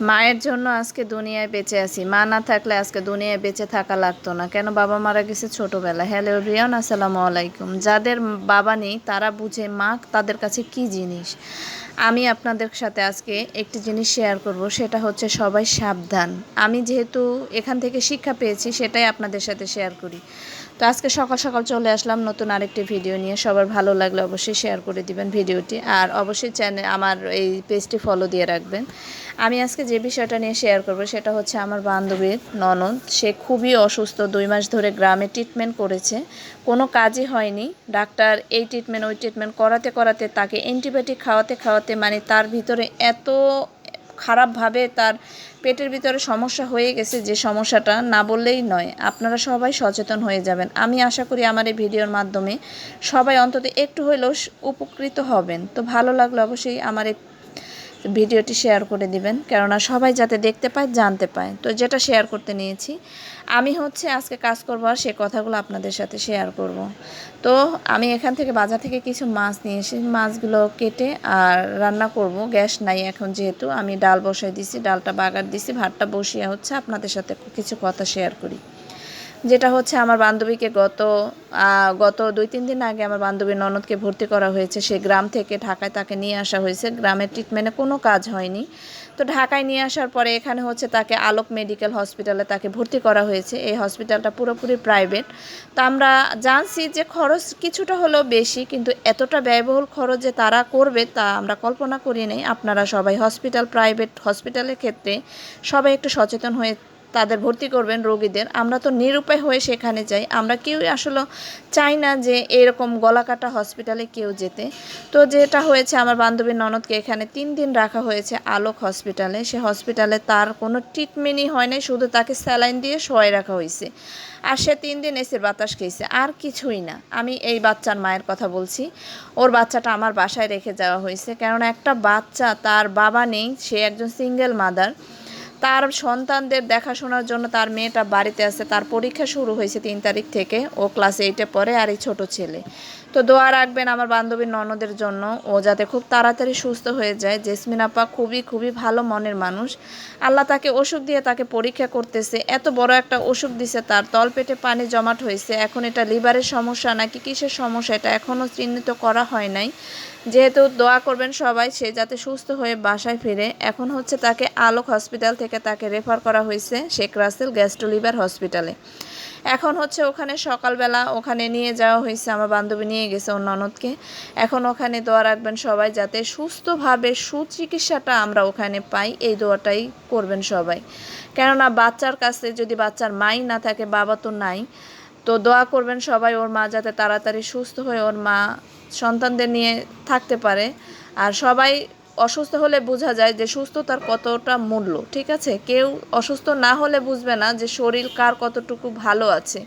মায়ের জন্য আজকে দুনিয়ায় বেঁচে আছি। মা না থাকলে আজকে দুনিয়ায় বেঁচে থাকা লাগতো না। কেন বাবা মারা গেছে ছোটবেলা হ্যালো রিয়ান, আসসালামু আলাইকুম। যাদের বাবা নেই, তারা বুঝে মা তাদের কাছে কি জিনিস? আমি আপনাদের সাথে আজকে একটি জিনিস শেয়ার করব, সেটা হচ্ছে সবাই সাবধান। আমি যেহেতু এখান থেকে শিক্ষা পেয়েছি, সেটাই আপনাদের সাথে শেয়ার করি। তো আজকে সকাল সকাল চলে আসলাম নতুন আরেকটি ভিডিও নিয়ে। সবার ভালো লাগলে অবশ্যই শেয়ার করে দিবেন ভিডিওটি। আর অবশ্যই চ্যানেল আমার এই পেজটি ফলো দিয়ে রাখবেন। আমি আজকে যে বিষয়টা নিয়ে শেয়ার করব সেটা হচ্ছে আমার বান্ধবীর ননদ। সে খুবই অসুস্থ, দুই মাস ধরে গ্রামে ট্রিটমেন্ট করেছে। কোনো কাজই হয়নি। ডাক্তার এই ট্রিটমেন্ট ওই ট্রিটমেন্ট করাতে করাতে তাকে অ্যান্টিবায়োটিক খাওয়াতে খাওয়াতে মানে তার ভিতরে এত খারাপভাবে তার পেটের ভিতরে সমস্যা হয়ে গেছে, যে সমস্যাটা না বললেই নয়। আপনারা সবাই সচেতন হয়ে যাবেন। আমি আশা করি আমার এই ভিডিওর মাধ্যমে সবাই অন্তত একটু হলেও উপকৃত হবেন। তো ভালো লাগল অবশ্যই আমার ভিডিওটি শেয়ার করে দিবেন, কেননা সবাই যাতে দেখতে পায়, জানতে পায়। তো যেটা শেয়ার করতে নিয়েছি, আমি হচ্ছে আজকে কাজ করব আর সে কথাগুলো আপনাদের সাথে শেয়ার করব। তো আমি এখান থেকে বাজার থেকে কিছু মাছ নিয়ে এসে, মাছগুলো কেটে আর রান্না করব। গ্যাস নাই এখন যেহেতু, আমি ডাল বসাই দিছি, ডালটা বাগার দিছি, ভাতটা বসিয়ে হচ্ছে আপনাদের সাথে কিছু কথা শেয়ার করি। যেটা হচ্ছে আমার বান্ধবীকে গত গত দুই, তিন দিন আগে আমার বান্ধবীর ননদকে ভর্তি করা হয়েছে। সে গ্রাম থেকে ঢাকায় তাকে নিয়ে আসা হয়েছে। গ্রামের ট্রিটমেন্টে কোনো কাজ হয়নি। তো ঢাকায় নিয়ে আসার পরে এখানে হচ্ছে তাকে আলোক মেডিকেল হসপিটালে তাকে ভর্তি করা হয়েছে। এই হসপিটালটা পুরোপুরি প্রাইভেট তো আমরা জানছি যে খরচ কিছুটা হলেও বেশি, কিন্তু এতটা ব্যয়বহুল খরচ যে তারা করবে তা আমরা কল্পনা করি নেই। আপনারা সবাই হসপিটাল প্রাইভেট হসপিটালের ক্ষেত্রে সবাই একটু সচেতন হয়ে তাদের ভর্তি করবেন রোগীদের। আমরা তো নিরুপায় হয়ে সেখানে যাই। আমরা কেউই আসলে চাই না যে এরকম গলাকাটা হসপিটালে কেউ যেতে। তো যেটা হয়েছে, আমার বান্ধবীর ননদকে এখানে তিন দিন রাখা হয়েছে আলোক হসপিটালে সে হসপিটালে তার কোনো ট্রিটমেন্টই হয় নাই, শুধু তাকে স্যালাইন দিয়ে শোয়াই রাখা হয়েছে। আর সে তিন দিন এসে বাতাস খেয়েছে, আর কিছুই না। আমি এই বাচ্চার মায়ের কথা বলছি। ওর বাচ্চাটা আমার বাসায় রেখে যাওয়া হয়েছে। কেননা একটা বাচ্চা তার বাবা নেই, সে একজন সিঙ্গেল মাদার তার সন্তানদের দেখাশোনার জন্য তার মেয়েটা বাড়িতে আছে। তার পরীক্ষা শুরু হয়েছে তিন তারিখ থেকে ও ক্লাস এইটে পড়ে আর এই ছোটো ছেলে। তো দোয়া রাখবেন আমার বান্ধবীর ননদের জন্য। ও যাতে খুব তাড়াতাড়ি সুস্থ হয়ে যায়। জেসমিন আপা খুবই খুবই ভালো মনের মানুষ। আল্লাহ তাকে ওষুধ দিয়ে তাকে পরীক্ষা করতেছে। এত বড় একটা ওষুধ দিছে, তার তলপেটে পানি জমাট হয়েছে। এখন এটা লিভারের সমস্যা, নাকি কিসের সমস্যা, এটা এখনও চিহ্নিত করা হয় নাই। যেহেতু দোয়া করবেন সবাই, সে যাতে সুস্থ হয়ে বাসায় ফিরে। এখন হচ্ছে তাকে আলোক হসপিটাল থেকে তাকে রেফার করা হয়েছে শেখ রাসেল গ্যাস্ট্রো লিভার হসপিটালে। এখন হচ্ছে ওখানে সকালবেলা ওখানে নিয়ে যাওয়া হয়েছে, আমার বান্ধবী নিয়ে গেছে ওর ননদকে। এখন ওখানে দোয়া রাখবেন সবাই যাতে সুস্থভাবে সুচিকিৎসাটা আমরা ওখানে পাই, এই দোয়াটাই করবেন সবাই। কেননা বাচ্চার কাছে যদি বাচ্চার মাই না থাকে, বাবা তো নাই, তো দোয়া করবেন সবাই ওর মা যাতে তাড়াতাড়ি সুস্থ হয়ে ওর মা সন্তানদের নিয়ে থাকতে পারে। আর সবাই অসুস্থ হলে বোঝা যায় যে সুস্থতার কতটা মূল্য, ঠিক আছে? কেউ অসুস্থ না হলে বুঝবে না যে শরীর কার কতটুকু ভালো আছে।